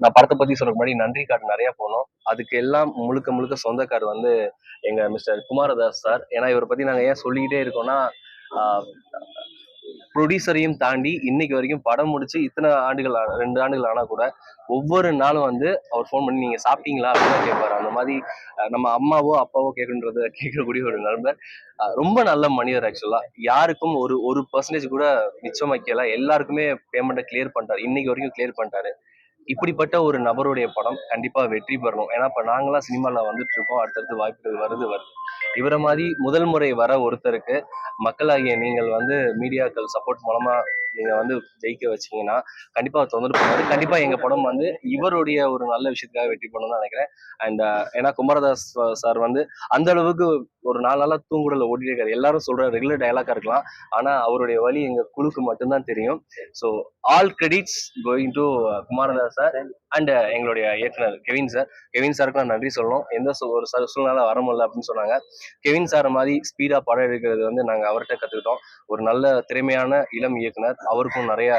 நான் படத்தை பத்தி சொல்ற முன்னாடி நன்றி கார்டு நிறைய போனோம். அதுக்கு எல்லாம் முழுக்க முழுக்க சொந்தக்காரர் வந்து எங்க மிஸ்டர் குமாரதாஸ் சார் ஏன்னா இவரை பத்தி நாங்க ஏன் சொல்லிக்கிட்டே இருக்கோம்னா ப்ரொடியூசரையும் தாண்டி இன்னைக்கு வரைக்கும் படம் முடிச்சு இத்தனை ஆண்டுகள் ரெண்டு ஆண்டுகள் ஆனா கூட ஒவ்வொரு நாளும் வந்து அவர் ஃபோன் பண்ணி நீங்க சாப்பிட்டீங்களா? அப்படின்னு கேட்பாரு. அந்த மாதிரி நம்ம அம்மாவோ அப்பாவோ கேட்கன்றத கேட்கக்கூடிய ஒரு நண்பர். ரொம்ப நல்ல மனிதர் ஆக்சுவலா யாருக்கும் ஒரு ஒரு பர்சன்டேஜ் கூட மிச்சம் வைக்கல. எல்லாருக்குமே பேமெண்ட்டை கிளியர் பண்ணிட்டாரு. இன்னைக்கு வரைக்கும் கிளியர் பண்ணிட்டாரு. இப்படிப்பட்ட ஒரு நபருடைய படம் கண்டிப்பா வெற்றி பெறணும். ஏன்னா இப்ப நாங்களாம் சினிமால வந்துட்டு இருக்கோம் அடுத்தடுத்து வாய்ப்புகள் வருது வருது. இவரை மாதிரி முதல் முறை வர ஒருத்தருக்கு மக்களாகிய நீங்கள் வந்து மீடியாக்கள் சப்போர்ட் மூலமா நீங்க வந்து ஜெயிக்க வச்சீங்கன்னா கண்டிப்பா அவர் தொந்தரவு பண்ணுவாரு கண்டிப்பா எங்க படம் வந்து இவருடைய ஒரு நல்ல விஷயத்துக்காக வெற்றி பண்ணணும்னு தான் நினைக்கிறேன். அண்ட் ஏன்னா குமாரதாஸ் சார் வந்து அந்த அளவுக்கு ஒரு நாலு நாளா தூங்குடல ஓடிட்டு இருக்காரு எல்லாரும் சொல்ற ரெகுலர் டயலாக்கா இருக்கலாம். ஆனா அவருடைய வழி எங்க குழுக்கு மட்டும்தான் தெரியும். So all credits going to Kumaradas sir and எங்களுடைய இயக்குனர் கெவின் சார். கெவின் சாருக்கு நான் நன்றி சொல்லணும். எந்த ஒரு ச- சூழ்நிலை வர முடியல அப்படின்னு சொன்னாங்க. கெவின் சார் மாதிரி ஸ்பீடா படம் எடுக்கிறது வந்து நாங்க அவர்கிட்ட கத்துக்கிட்டோம். ஒரு நல்ல திறமையான இளம் இயக்குனர். அவருக்கும் நிறைய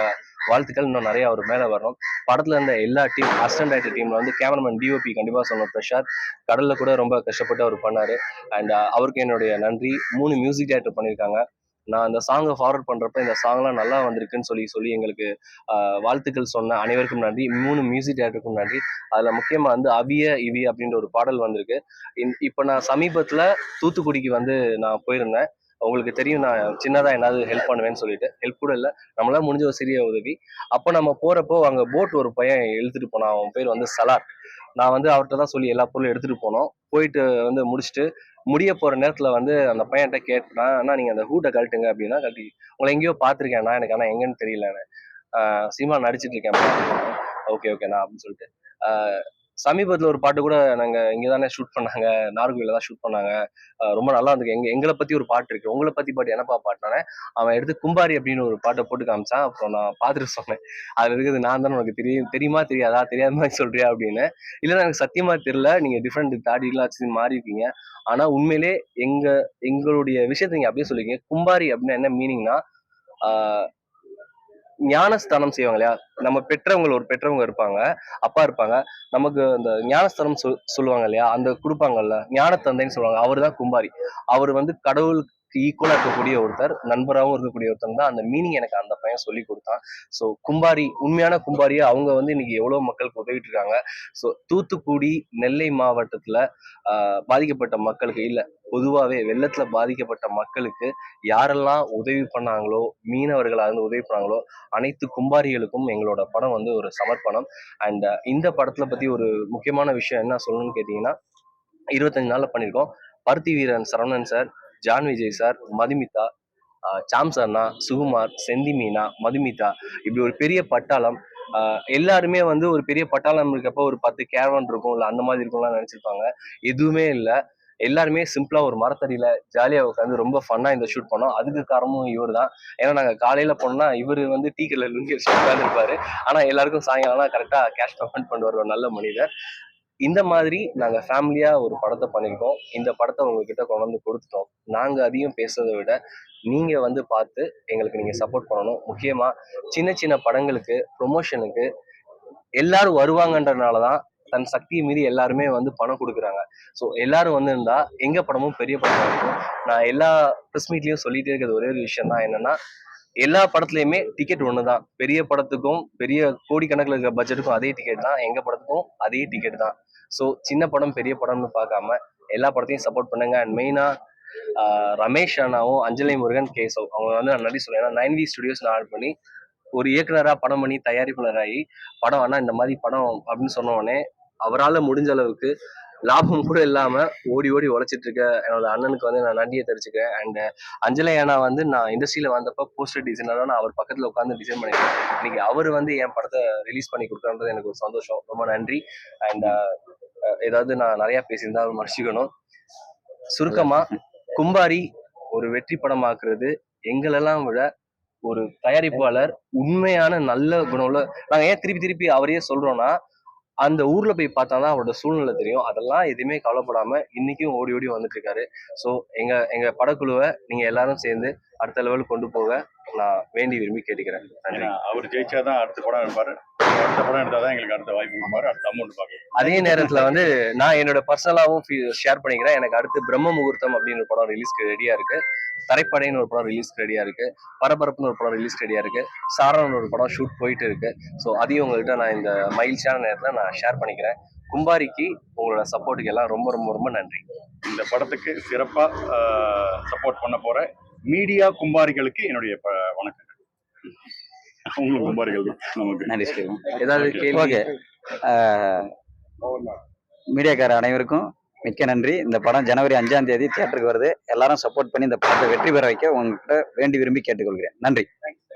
வாழ்த்துக்கள். இன்னும் நிறைய அவர் மேல வரணும் படத்துல இருந்த எல்லா டீம் அசிஸ்டன்ட் ரைட்டர் டீம்ல வந்து கேமராமேன் டிஓபி கண்டிப்பா சொன்னோம் பிரசாத் கடல்ல கூட ரொம்ப கஷ்டப்பட்டு அவர் பண்ணாரு. அண்ட் uh, அவருக்கு என்னுடைய நன்றி. மூணு மியூசிக் டேரக்டர் பண்ணியிருக்காங்க நான் அந்த சாங்கை ஃபார்வர்ட் பண்றப்ப இந்த சாங்லாம் நல்லா வந்திருக்குன்னு சொல்லி சொல்லி எங்களுக்கு uh, வாழ்த்துக்கள் சொன்ன அனைவருக்கும் நன்றி. மூணு மியூசிக் டேரக்டருக்கும் நன்றி. அதுல முக்கியமா வந்து அவிய இவி அப்படின்ற ஒரு பாடல் வந்திருக்கு. இப்போ நான் சமீபத்துல தூத்துக்குடிக்கு வந்து நான் போயிருந்தேன். உங்களுக்கு தெரியும் நான் சின்னதாக ஏதாவது ஹெல்ப் பண்ணுவேன்னு சொல்லிட்டு. ஹெல்ப் கூட இல்லை. நம்மளால் முடிஞ்ச ஒரு சிறிய உதவி. அப்போ நம்ம போகிறப்போ அங்கே போட் ஒரு பையன் இழுத்துட்டு போனான். அவன் பேர் வந்து சலார். நான் வந்து அவர்கிட்ட தான் சொல்லி எல்லா பொருளும் எடுத்துகிட்டு போனோம். போயிட்டு வந்து முடிச்சுட்டு முடிய போகிற நேரத்தில் வந்து அந்த பையன்கிட்ட கேட்டேன். ஆனால் நீங்கள் அந்த ஹூட்டை கழட்டுங்க அப்படின்னா கழட்டி உங்களை எங்கேயோ பார்த்துருக்கேன் எனக்கு ஆனால் எங்கன்னு தெரியல சினிமா நடிச்சிட்டு இருக்கேன். ஓகே ஓகேண்ணா. அப்படின்னு சொல்லிட்டு சமீபத்தில் ஒரு பாட்டு கூட நாங்கள் இங்கே தானே ஷூட் பண்ணாங்க. நாகர்கோவில தான் ஷூட் பண்ணாங்க. ரொம்ப நல்லா இருந்துருக்கு எங்க எங்களை பற்றி ஒரு பாட்டு இருக்கு. உங்களை பற்றி பாட்டு என்னப்பா பாட்டுனானே அவன் எடுத்து கும்பாரி அப்படின்னு ஒரு பாட்டை போட்டு காமிச்சான். அப்புறம் நான் பார்த்துட்டு சொன்னேன். அதில் இருக்குது நான் தானே உனக்கு தெரியும் தெரியுமா தெரியாதா தெரியாத மாதிரி சொல்றியா? அப்படின்னு. இல்லைன்னா எனக்கு சத்தியமா தெரியல. நீங்கள் டிஃப்ரெண்ட் தாடிலாம் வச்சு மாறி இருக்கீங்க. ஆனால் உண்மையிலே எங்க எங்களுடைய விஷயத்தை நீங்கள் அப்படியே சொல்லிருக்கீங்க கும்பாரி அப்படின்னா என்ன மீனிங்னா ஞானஸ்தானம் செய்வாங்க இல்லையா? நம்ம பெற்றவங்க ஒரு பெற்றவங்க இருப்பாங்க அப்பா இருப்பாங்க. நமக்கு அந்த ஞானஸ்தானம் சொல் சொல்லுவாங்க இல்லையா? அந்த கொடுப்பாங்கல்ல ஞானத்தந்தைன்னு சொல்லுவாங்க. அவர் தான் கும்பாரி. அவர் வந்து கடவுளுக்கு ஈக்குவலாக இருக்கக்கூடிய ஒருத்தர் நண்பராகவும் இருக்கக்கூடிய ஒருத்தர் தான் அந்த மீனிங் எனக்கு அந்த பையன் சொல்லி கொடுத்தான். ஸோ கும்பாரி உண்மையான கும்பாரியை அவங்க வந்து இன்னைக்கு எவ்வளோ மக்களுக்கு உதவிட்டு இருக்காங்க. ஸோ தூத்துக்குடி நெல்லை மாவட்டத்தில் பாதிக்கப்பட்ட மக்களுக்கு இல்லை பொதுவாகவே வெள்ளத்தில் பாதிக்கப்பட்ட மக்களுக்கு யாரெல்லாம் உதவி பண்ணாங்களோ மீனவர்களாக இருந்து உதவி பண்ணாங்களோ அனைத்து கும்பாரிகளுக்கும் எங்களோட படம் வந்து ஒரு சமர்ப்பணம். அண்ட் இந்த படத்தில் பற்றி ஒரு முக்கியமான விஷயம் என்ன சொல்லணும்னு கேட்டீங்கன்னா இருபத்தஞ்சு நாளில் பண்ணியிருக்கோம் Paruthiveeran Saravanan sir John Vijay sir Madhumitha ஆஹ் சாம் சுகுமார் செந்தி மீனா மதுமிதா இப்படி ஒரு பெரிய பட்டாளம் எல்லாருமே வந்து ஒரு பெரிய பட்டாளம் இருக்கப்போ ஒரு பத்து கேரவன் இருக்கும் இல்லை அந்த மாதிரி இருக்கும்லாம் நினச்சிருப்பாங்க. எதுவுமே இல்லை. எல்லாருமே சிம்பிளா ஒரு மரத்தடியில ஜாலியா உட்காந்து ரொம்ப ஃபன்னா இந்த ஷூட் பண்ணோம். அதுக்கு காரணமும் இவர் தான். ஏன்னா நாங்க காலையில போனோம்னா இவர் வந்து டீ கடையில் லுங்கி வச்சு உட்காந்துருப்பாரு ஆனா எல்லாருக்கும் சாயங்காலம் கரெக்டா கேஷ் பேமெண்ட் பண்ணுவார் ஒரு நல்ல மனிதர். இந்த மாதிரி நாங்கள் ஃபேமிலியாக ஒரு படத்தை பண்ணியிருக்கோம் இந்த படத்தை உங்ககிட்ட கொண்டு வந்து கொடுத்துட்டோம். நாங்கள் அதிகம் பேசுறதை விட நீங்கள் வந்து பார்த்து எங்களுக்கு நீங்கள் சப்போர்ட் பண்ணணும். முக்கியமாக சின்ன சின்ன படங்களுக்கு ப்ரொமோஷனுக்கு எல்லாரும் வருவாங்கன்றதுனாலதான் தன் சக்தியை மீறி எல்லாருமே வந்து பணம் கொடுக்குறாங்க. ஸோ எல்லாரும் வந்து இருந்தா எங்க படமும் பெரிய படம் இருக்கும். நான் எல்லா ப்ரெஸ் மீட்லயும் சொல்லிட்டே இருக்கிறது ஒரே ஒரு விஷயம் தான் என்னன்னா எல்லா படத்துலயுமே டிக்கெட் ஒண்ணுதான். பெரிய படத்துக்கும் பெரிய கோடிக்கணக்கில் இருக்கிற பட்ஜெட்டுக்கும் அதே டிக்கெட் தான். எங்க படத்துக்கும் அதே டிக்கெட் தான். ஸோ சின்ன படம் பெரிய படம்னு பார்க்காம எல்லா படத்தையும் சப்போர்ட் பண்ணுங்க. அண்ட் மெயினா ரமேஷ் அண்ணாவும் அஞ்சலி முருகன் கேசவ் அவங்க வந்து நான் நடி சொல்லுவேன் ஏன்னா நைன் வி ஸ்டுடியோஸ் நான் ஆட் பண்ணி ஒரு இயக்குனராக படம் பண்ணி தயாரிப்பாளராகி படம் ஆனால் இந்த மாதிரி படம் அப்படின்னு சொன்ன உடனே அவரால் முடிஞ்ச அளவுக்கு லாபம் கூட இல்லாம ஓடி ஓடி உழைச்சிட்டு இருக்க என்னோட அண்ணனுக்கு வந்து நான் நன்றியை தெரிஞ்சுக்கிறேன் அண்ட் அஞ்சலி அண்ணா வந்து நான் இண்டஸ்ட்ரியில வந்தப்ப போஸ்டர் டிசைனரா நான் அவர் பக்கத்துல உட்காந்து டிசைன் பண்ணிருக்கேன் இன்னைக்கு அவர் வந்து என் படத்தை ரிலீஸ் பண்ணி கொடுக்குறது எனக்கு ஒரு சந்தோஷம். ரொம்ப நன்றி. அண்ட் uh, ஏதாவது நான் நிறைய பேசியிருந்தா அவர் மறைச்சிக்கணும் சுருக்கமா கும்பாரி ஒரு வெற்றி படமாக்குறது எங்களெல்லாம் விட ஒரு தயாரிப்பாளர் உண்மையான நல்ல குணமுள்ள நாங்க ஏன் திருப்பி திருப்பி அவரையே சொல்றோம்னா அந்த ஊர்ல போய் பார்த்தா தான் அவரோட சூழ்நிலை தெரியும். அதெல்லாம் எதுவுமே கவலைப்படாம இன்னைக்கும் ஓடி ஓடி வந்துட்டு இருக்காரு ஸோ எங்க எங்க படக்குழுவை நீங்க எல்லாரும் சேர்ந்து அடுத்த லெவலுக்கு கொண்டு போக நான் வேண்டி விரும்பி கேட்டுக்கிறேன். நன்றி. அவர் ஜெயிச்சாதான் அடுத்த படம் எடுப்பாரு. அடுத்த படம் எடுத்தால் தான் எங்களுக்கு அடுத்த வாய்ப்பு கொடுப்பாரு அடுத்த அமௌண்ட் பார்க்கலாம். அதே நேரத்துல வந்து நான் என்னோட பர்சனலாவும் ஷேர் பண்ணிக்கிறேன். எனக்கு அடுத்து பிரம்ம முகூர்த்தம் அப்படின்னு ஒரு படம் ரிலீஸ்க்கு ரெடியா இருக்கு. தரைப்படைன்னு ஒரு படம் ரிலீஸ்க்கு ரெடியா இருக்கு. பரபரப்புன்னு ஒரு படம் ரிலீஸ் ரெடியா இருக்கு. சாரன் ஒரு படம் ஷூட் போயிட்டு இருக்கு. ஸோ அதையும் உங்ககிட்ட நான் இந்த மகிழ்ச்சியான நேரத்துல நான் ஷேர் பண்ணிக்கிறேன். கும்பாரிக்கு உங்களோட சப்போர்ட்டுக்கு எல்லாம் ரொம்ப ரொம்ப ரொம்ப நன்றி. இந்த படத்துக்கு சிறப்பாக சப்போர்ட் பண்ண போற மீடியா கும்பாரிகளுக்கு என்னுடைய உங்களுக்கு கும்பாரிகள் நமக்கு. நன்றி ஸ்ரீவன் ஏதாவது கேள்வி? ஓகே மீடியாக்கார அனைவருக்கும் மிக்க நன்றி. இந்த படம் ஜனவரி அஞ்சாம் தேதி தியேட்டருக்கு வருது. எல்லாரும் சப்போர்ட் பண்ணி இந்த படத்தை வெற்றி பெற வைக்க உங்ககிட்ட வேண்டி விரும்பி கேட்டுக்கொள்கிறேன். நன்றி.